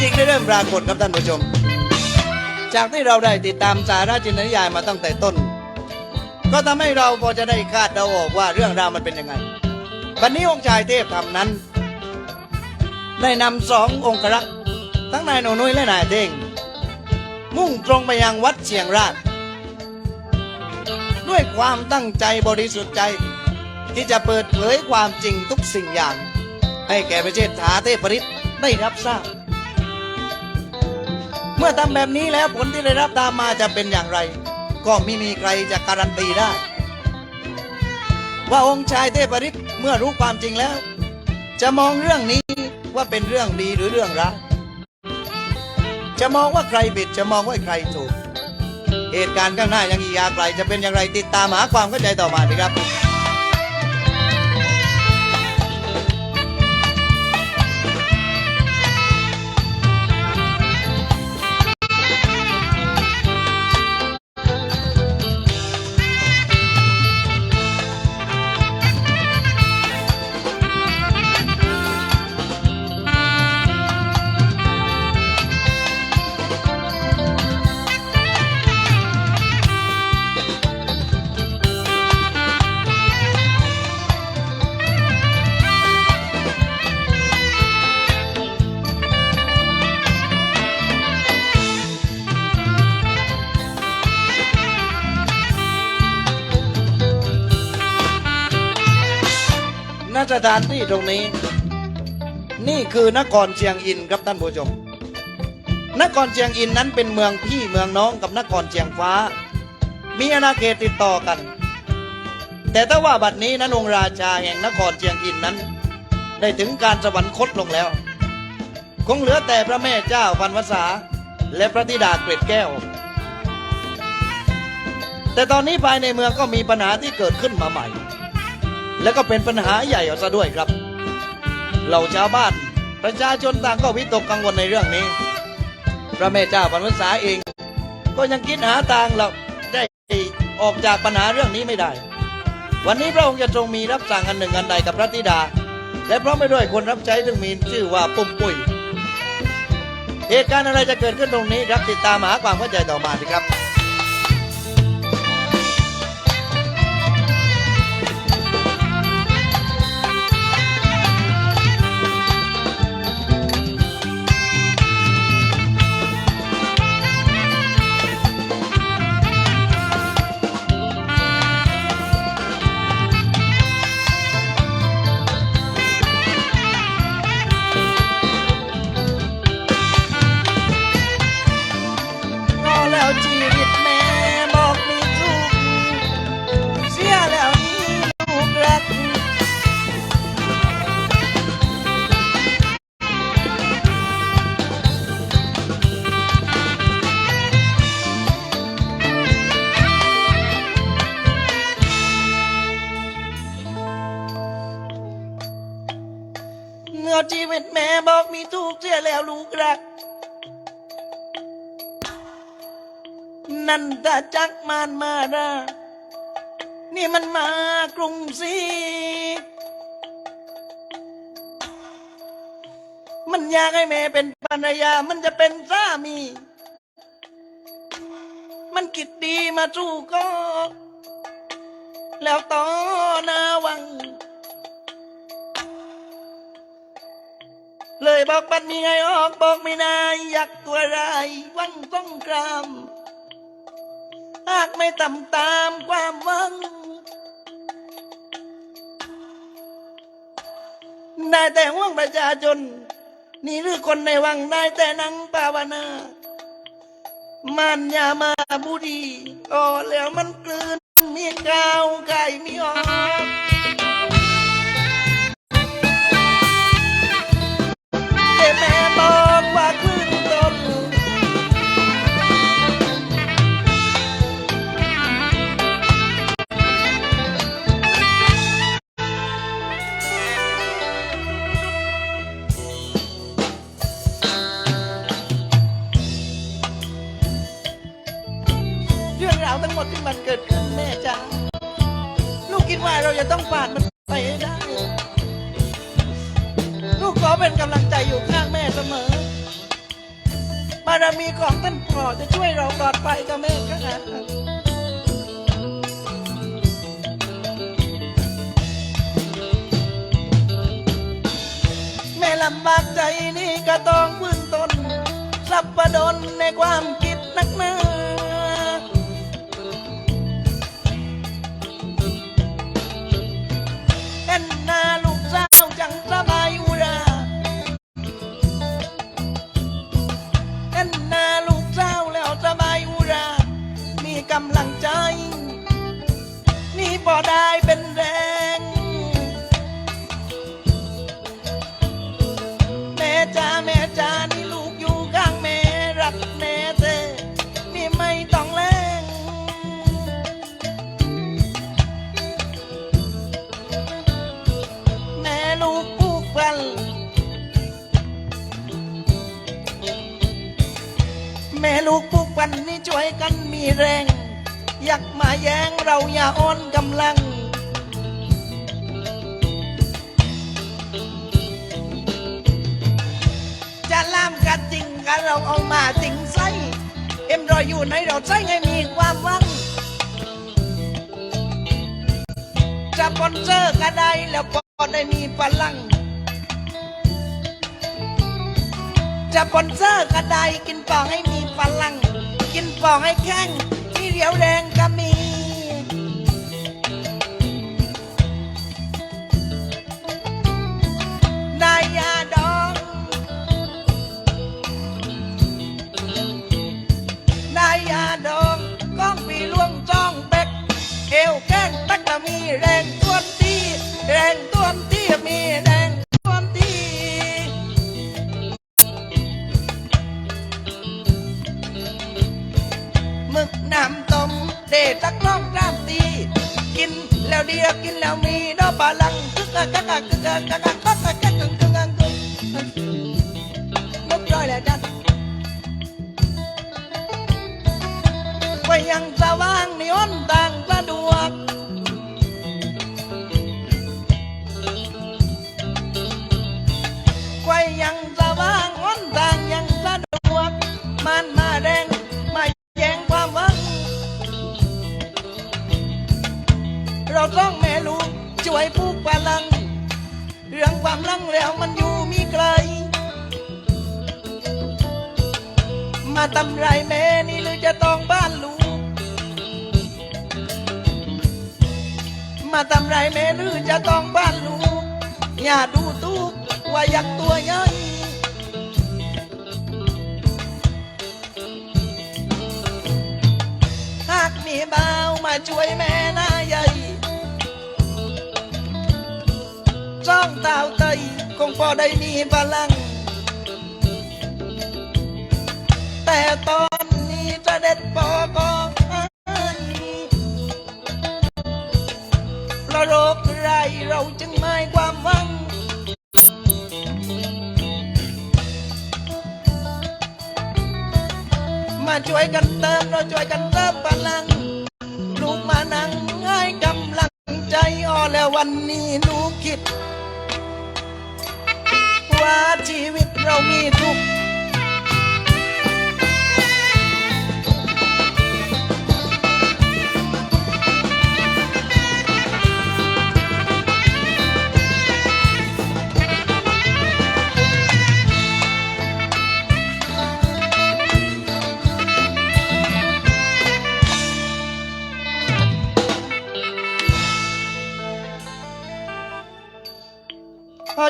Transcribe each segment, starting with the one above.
จริงได้เริ่มปรากฏครับท่านผู้ชม จากที่เราได้ติดตามสาระจินตนิยายมาตั้งแต่ต้น ก็ทำให้เราพอจะได้คาดเดาออกว่าเรื่องราวมันเป็นยังไงวันนี้องค์ชายเทพทำนั้น ได้นำสององค์รักษ์ทั้งนายโนนุ้ยและนายเด้งมุ่งตรงไปยังวัดเชียงรากด้วยความตั้งใจบริสุทธิ์ใจ ที่จะเปิดเผยความจริงทุกสิ่งอย่าง ให้แก่ประเทศถาเทพริตได้รับทราบ เมื่อทำแบบนี้แล้วผลที่ได้รับตามมาจะเป็นอย่างไร ก็ไม่มีใครจะการันตีได้ ว่าองค์ชายเทพริตเมื่อรู้ความจริงแล้ว จะมองเรื่องนี้ว่าเป็นเรื่องดีหรือเรื่องร้ายจะมองว่าใครผิดจะมองว่าใครถูก เหตุการณ์ข้างหน้ายังอีกยาวไกลจะเป็นอย่างไรติดตามหาความเข้าใจต่อมาดีครับ สถานที่ตรงนี้ นี่คือนครเชียงอินครับท่านผู้ชม นครเชียงอินนั้นเป็นเมืองพี่เมืองน้องกับนครเชียงฟ้า มีอาณาเขตติดต่อกัน แต่ถ้าว่าบัดนี้นั้นองค์ราชาแห่งนครเชียงอินนั้น ได้ถึงการสวรรคตลงแล้ว คงเหลือแต่พระแม่เจ้าพันวษาและพระธิดาเกร็ดแก้ว แต่ตอนนี้ภายในเมืองก็มีปัญหาที่เกิดขึ้นมาใหม่ แล้วก็เป็นปัญหาใหญ่อาซะด้วยครับ เหล่าชาวบ้าน ประชาชนต่างก็วิตกกังวลในเรื่องนี้ พระแม่เจ้าพันวษาเอง ก็ยังคิดหาทางเราได้ออกจากปัญหาเรื่องนี้ไม่ได้ วันนี้พระองค์จะทรงมีรับสั่งอันหนึ่งอันใดกับพระธิดา และพร้อมไปด้วยคนรับใช้ซึ่งมีชื่อว่าปุ่มปุ้ยเหตุการณ์อะไรจะเกิดขึ้นตรงนี้ รับติดตามหาความเข้าใจต่อมาสิครับ เมื่อชีวิตแม่บอกมีทุกข์เสียแล้วลูกรัก นันตาจักมานมาดานี่มันมากรุงศรีมันอยากให้แม่เป็นภรรยา มันจะเป็นสามี มันกิดดีมาสู้ก็ แล้วต่อหนาวัง ยบอกปัดมีไงออกบอกไม่นายอยากตัวไรายวันต้องกรามหากไม่ตำตามความหวังได้แต่ห่วงประชาชน นี่หรือคนในวังได้แต่นังภาวนา มันยามาบุดีก็แล้วมันกลืนมีกาวไก่มีออการมีของท่านพ่อจะช่วยเราปลอดภัยกับแม่ค่ะแม่ลำบากใจนี่ก็ต้องพึ่งตนสับประดนในความคิด กำลังใจ นี่พอได้เป็นแรง แม่จ้าแม่จ้านี่ลูกอยู่ข้างแม่รักแม่เธอนี่ไม่ต้องแรง แม่ลูกผูกพันแม่ลูกผูกพันนี่ช่วยกันมีแรง ยากมาแย้งเราอย่าอ่อนกำลัง จะล่ามกันจริงกันเราเอามาจริงไส้เอ็มรอยอยู่ในเราใช้ให้มีความหวังจะปอนเซอร์ก็ได้แล้วพอได้มีพลังจะปอนเซอร์ก็ได้กินปองให้มีพลัง กินปองให้แข็ง ที่เรียวแรงก็มี อย่าดูตุกว่าอยากตัวใหญ่หากมีบ่าวมาช่วยแม่หน้าใหญ่จ้องตาวเตยคงพอได้มีพลัง แต่ตอนนี้เด็จพอก็เราะโรคไรเราจึงไม่ความหวัง ช่วยกันเติมเราช่วยกันเติมพลัง ลูกมานั่งให้กำลังใจอ่อแล้ววันนี้หนูคิด ว่าชีวิตเรามีทุกข์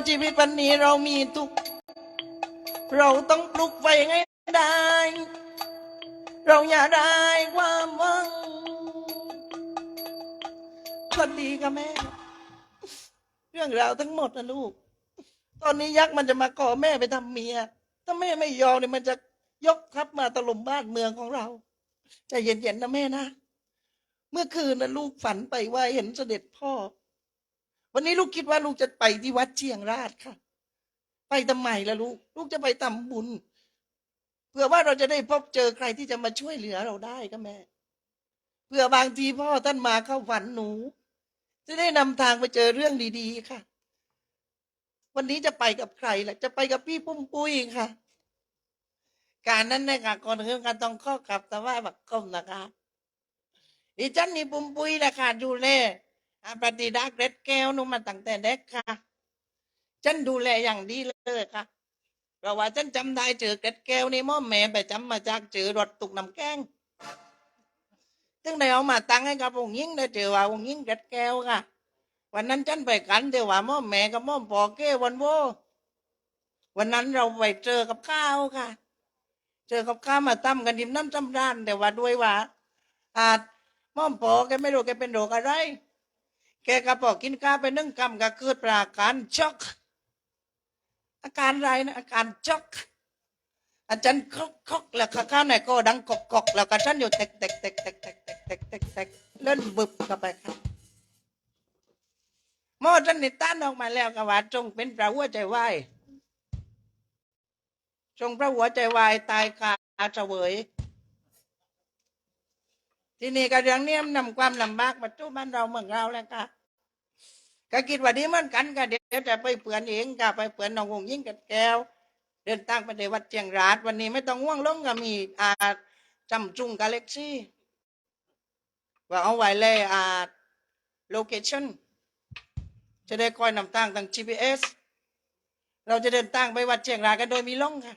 ชีวิตวันนี้เรามีทุก เราต้องปลุกไฟให้ได้ เราอย่าได้ความหวังสวัสดีค่ะแม่ เรื่องราวทั้งหมดนะลูก ตอนนี้ยักษ์มันจะมาก่อแม่ไปทำเมีย ถ้าแม่ไม่ยอมเนี่ยมันจะยกทัพมาถล่มบ้านเมืองของเราใจเย็นๆนะแม่นะ เมื่อคืนนะลูกฝันไปว่าเห็นเสด็จพ่อ วันนี้ลูกคิดว่าลูกจะไปที่วัดเชียงราชค่ะ ไปทำไมล่ะลูก ลูกจะไปทำบุญ เพื่อว่าเราจะได้พบเจอใครที่จะมาช่วยเหลือเราได้ก็แม่ เพื่อบางทีพ่อท่านมาเข้าฝันหนู จะได้นำทางไปเจอเรื่องดีๆ ค่ะ วันนี้จะไปกับใครล่ะ จะไปกับพี่ปุ้มปุ้ยค่ะ การนั้นในการก่อนคืองการต้องข้อกับแต่ว่าบักกลมนะคะดิฉันนี่ปุ่มปุยนะคะดูแล อาปฏิดาเกร็ดแก้วนุ่มมาตั้งแต่เด็กค่ะ ฉันดูแลอย่างดีเลยค่ะเพราะว่าฉันจำได้เจอเกร็ดแก้วนี่ม่อมแม่ไปจำมาจากเจอรถตุกน้ำแกงซึ่งได้เอามาตั้งให้กับองค์ยิงได้เจอว่าองค์ยิงเกร็ดแก้วค่ะ วันนั้นฉันไปกันแต่ว่าม่อมแม่กับม่อมปอเก้วันโววันนั้นเราไปเจอกับข้าวค่ะ เจอกับข้าวมาตั้มกันดิมน้ำจำรานแต่ว่าด้วยว่าอาจม่อมปอแกไม่รู้แกเป็นโรคอะไร แกก็บอกกินข้าไปนึ่งกำก็เกิดปราการช็อก อาการอะไรนะอาการช็อก อาจารย์คอกคอกแล้วก็ข้าวไหนก็ดังกอกกอกแล้วก็ฉันอยู่เตกเตกเตกเตกเตกเตกเตกเตกเตกเล่นบึบเข้าไปครับหมอท่านนี่ต้านออกมาแล้วก็ว่าจงเป็นพระหัวใจวายจงพระหัวใจวายตายคาเสวย ที่นี่ก็เรื่องเนี้ยนนำความลำบากมาตู้บ้านเราเมืองเราแล้วค่ะ ก็คิดว่าดีเหมือนกันก็เดี๋ยวจะไปเปื่อนเองก็ไปเปื่อนน้องวงยิ่งกับแก้ว เดินทางไปในวัดเจียงราดวันนี้ไม่ต้องห่วงลงก็มีอาจำจุงกาเล็กซี่ว่าเอาไว้เลยอาโลเคชั่นจะได้คอยนำทางทาง GPS เราจะเดินทางไปวัดเชียงรายกันโดยมีล่องค่ะ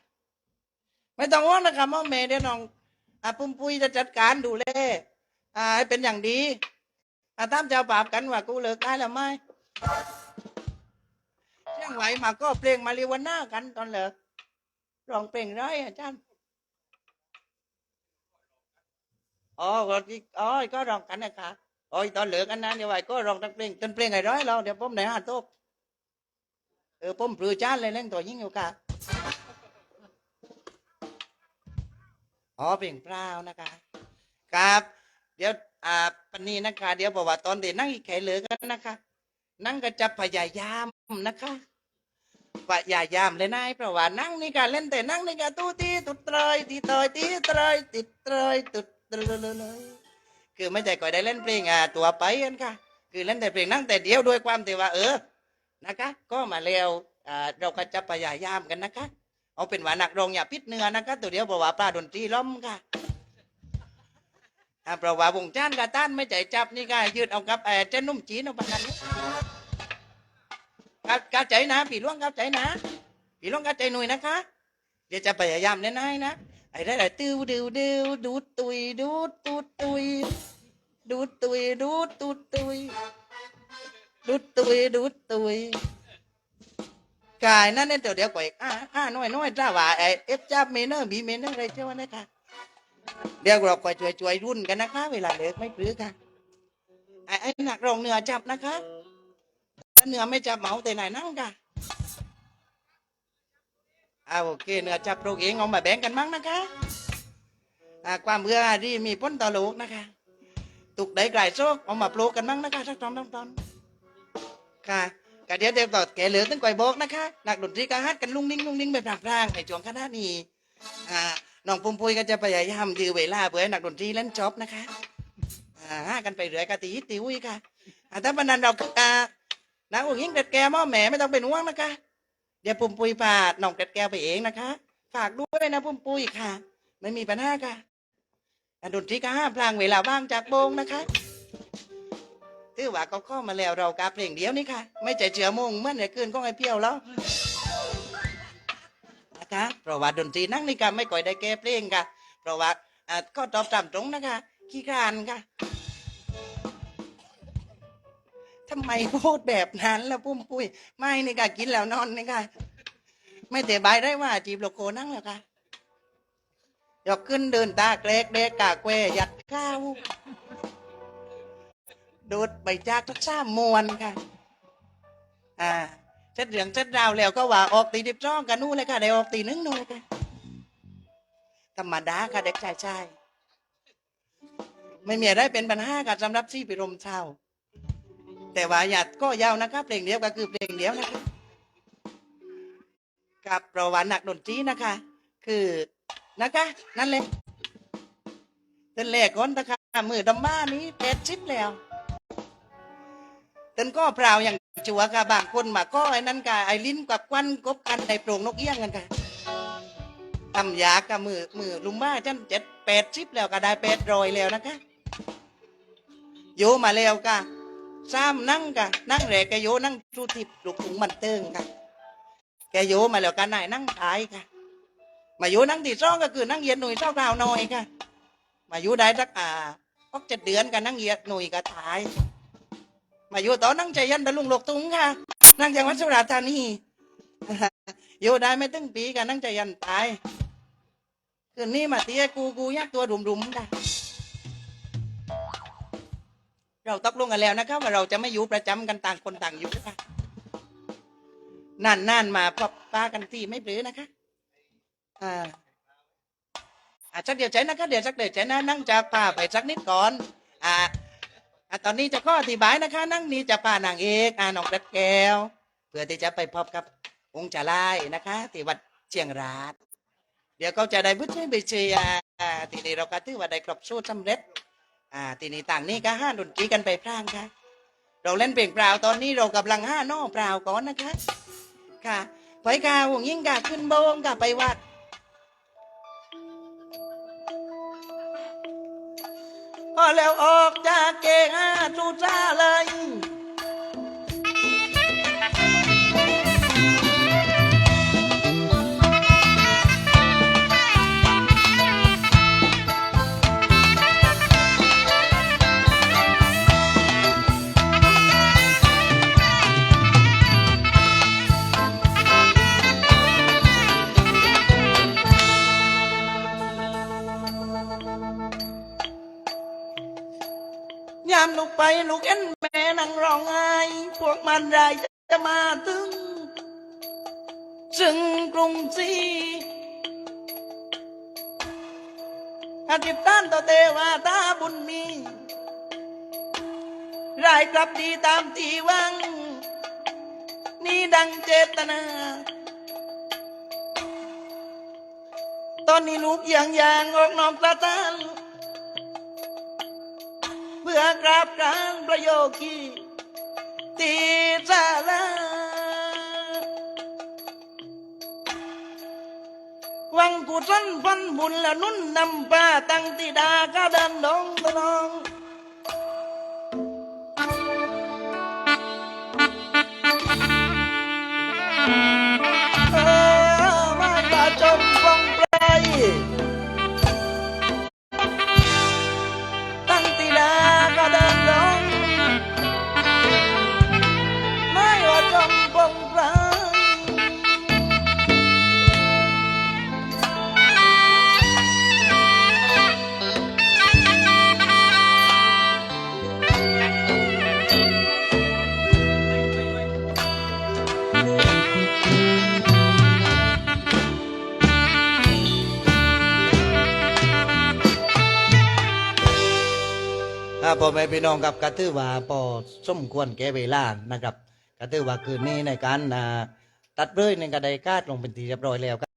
ไม่ต้องห่วงนะครับม่อเมย์เดี๋ยวน้องอาปุ้มปุ้ยจะจัดการดูแลอ่าให้เป็นอย่างดีอาตามเจ้าปราบกันว่ากูเลิกได้แล้วไหม เชียงไหวมาก็เพลงมาริวาน่ากันตอนเลิกร้องเพลงไร้อาจารย์อ๋อก็ที่อ๋อก็ร้องกันนะคะอ้ยตอนเหลิกกันนะเดี๋ยวไหวก็ร้องทั้งเพลงจนเพลงไอ้ร้อยเราเดี๋ยวผมไหนหาต๊ะเออผมปลือจานเลยเล่นตัวยิ่งอยู่ค่ะอ๋อเปล่งเปล่านะคะครับ เดี๋ยวอ่าปนีนะคะ เดี๋ยวบอกว่าตอนเด็กนั่งอีกแขเหลือกันนะคะ นั่งก็จะพยายามนะคะพยายามเลยนายเพราะว่านั่งนี่การเล่นแต่นั่งนี่การตู้ตีตุดเตยตีเตยตีเตยติดเตยตุดเตยเลยคือไม่ใช่ก่อยได้เล่นเพลงอ่าตัวไปกันค่ะ คือเล่นแต่เพลงนั่งแต่เดียวด้วยความที่ว่า เออนะคะ ก็มาแล้วอ่าเราก็จะพยายามกันนะคะ เอาเป็นว่านักร้องอย่าพิษเนื้อนะคะ ตัวเดียวบอกว่าปลาดนตรีล้มค่ะ อ่าเพราะว่าวงจ้านกาต้านไม่ใจจับนี่ก็ยืดเอากับเออเจ้านุ่มจีนเอาประกันนี้กับกับใจนะผีล่วงกับใจนะผีล่วงกับใจหนุ่ยนะคะ เดี๋ยวจะพยายามแน่นายนะไอ้ได้แต่ติ้วดิวดิวดูดตุยดูดตูดตุยดูดตุยดูดตูดตุยดูดตุยดูดตุยกายนั่นเนี่ยเดี๋ยวก่อยอ่าอ่าน้อยน้อยจ้าว่าไอ้เอฟจับเมเนอร์บีเมเนอร์อะไรเจ้าว่านะคะ เดี๋ยวเราคอยช่วยช่วยรุ่นกันนะคะ เวลาเลิกไม่ปลื้อค่ะไอ้ไอ้หนักรองเหนือจับนะคะถ้าเหนือไม่จับเหมาแต่ไหนนั่งค่ะอ่าโอเคเหนือจับโรคเองเอามาแบ่งกันมั้งนะคะอ่าความเบื่อที่มีพ้นต่อโลกนะคะ ตุกได้ไกลโซกเอามาปลูกกันมั้งนะคะสักตอนตอนตอนค่ะก็เดี๋ยวเดี๋ยวต่อแกเหลือตั้งก่อยบอกนะคะหนักดนตรีก็ฮัดกันลุงนิ่งลุงนิ่งแบบพรางๆในช่วงคณะนี้อ่า น้องปุ้มปุ้ยก็จะพยายามยื้อเวลาเพื่อให้นักดนตรีเล่นจบนะคะอ่ากันไปเรื่อยกะตีติวอีกค่ะอ่าถ้าวันนันเราอ่านางอุ้งยิงเด็ดแกหม้อแหมไม่ต้องเป็นห่วงนะคะ เดี๋ยวปุ้มปุ้ยพาน้องเด็ดแกไปเองนะคะ ฝากด้วยนะปุ้มปุ้ยค่ะ ไม่มีปัญหาค่ะอ่าดนตรีก็ห้ามพลางเวลาว่างจากโบงนะคะถือว่าก็เข้ามาแล้วเรากาเพลงเดียวนี่ค่ะ ไม่ใจเจือมงเมื่อนไอ้คืนของไอ้เพี้ยวแล้ว คะเพราะว่าดนตรีนั่งนี่ค่ะไม่ก่อยได้แก้เพลงค่ะ เพราะว่าอ่าก็ตอบตามตรงนะคะขี้คร้านค่ะทำไมพูดแบบนั้นล่ะปุ้มปุ้ยไม่นี่ค่ะกินแล้วนอนนี่ค่ะไม่แต่บายได้ว่าจีบโลโกนั่งแล้วค่ะยกขึ้นเดินตาแกรกเดกกากแควยัดข้าวโดดใบจากทักษามมวนค่ะ อ่า เช็ดเหลืองเช็ดราวแล้วก็ว่าออกตีดิบจ้องกันนู่นเลยค่ะได้ออกตีนึงนู่นธรรมดาค่ะเด็กชายชายไม่มีอะไรเป็นปัญหาค่ะสำหรับที่ปิรมเช่าแต่ว่าอย่าก็ยาวนะคะเพลงเดียวก็คือเพลงเดียวนะคะกับประวัตินักดนตรีนะคะ คือนะคะนั่นเลยเต้นแรกก่อนนะคะมือดำมานี้แปดชิปแล้ว ต้นก็เปล่าอย่างจัวค่ะบางคนมาก็ไอ้นั่นกะไอ้ลิ้นกับควันกบกันในโปร่งนกเอี้ยงกันค่ะทำยากับมือมือลุงบ้าฉันเจ็ดแปดสิบแล้วก็ได้แปดรอยแล้วนะคะโยมาแล้วกะซ้ำนั่งกะนั่งแรกแกโยนั่งทุทิพย์ลูกถุงมันเติงค่ะแกโยมาแล้วกันายนั่งทายค่ะมาโยนั่งที่องก็คือนั่งเหยียดหนุ่ยเท่าเท่าหน่อยค่ะมาอยู่ได้สักอ่าพกเจ็ดเดือนกันนั่งเหยียดหนุ่ยก็ท้าย มาอยู่ต่อนั่งใจยันตะลุงหลกตุงค่ะ นั่งจังหวัดสุราษฎร์ธานีอยู่ได้ไม่ถึงปีกันนั่งใจยันตายคืนนี้มาเตี้ยกูกูยักตัวรุมๆค่ะเราตกลงกันแล้วนะครับว่าเราจะไม่อยู่ประจำกันต่างคนต่างอยู่ค่ะนานๆมาพบป้ากันที่ไม่ปรือนะคะอ่าอะสักเดี๋ยวใจนะคะเดี๋ยวสักเดี๋ยวใจนะนั่งจะพาไปสักนิดก่อนอ่า ตอนนี้จะข้ออธิบายนะคะ นั่งนี้จะพานางเอกอ่าน้องรัดแก้ว เพื่อที่จะไปพบกับองค์จาลายนะคะที่วัดเชียงรากเดี๋ยวเขาจะได้พุทธไปเชียร์อ่าทีนี้เราก็ถือว่าได้ครบสูตรสำเร็จอ่าทีนี้ต่างนี้ก็ห้าดนตรีกันไปพร่างค่ะ เราเล่นเพลงเปล่าตอนนี้เรากำลังห้าน้อเปล่าก่อนนะคะ ค่ะไปค่ะวงยิ่งกะขึ้นโบงกะไปวัด พอแล้วออกจากเกงาจูจ้าเลยามลูกไปลูกเอ็นแม่นั่งร้องไห้พวกมันรายจะมาถึงจึงกรุงศรีอธิษฐานต่อเทวาตาบุญมี รายกลับดีตามที่วัง นี่ดังเจตนา ตอนนี้ลูกอย่างอย่างออกนอกตาตาน พื่อกราบการประโยคีตีสาลาวังกุศลพันบุญละนุ่นนำป้าตั้งติดาก็เดินดงตะนอง พี่น้องครับกระตือว่าพอสมควรแก่เวลานะครับกระตือว่าคืนนี้ในการอ่าตัดเรื่อยในกระไดกาดลงเป็นทีเรียบร้อยแล้วครับ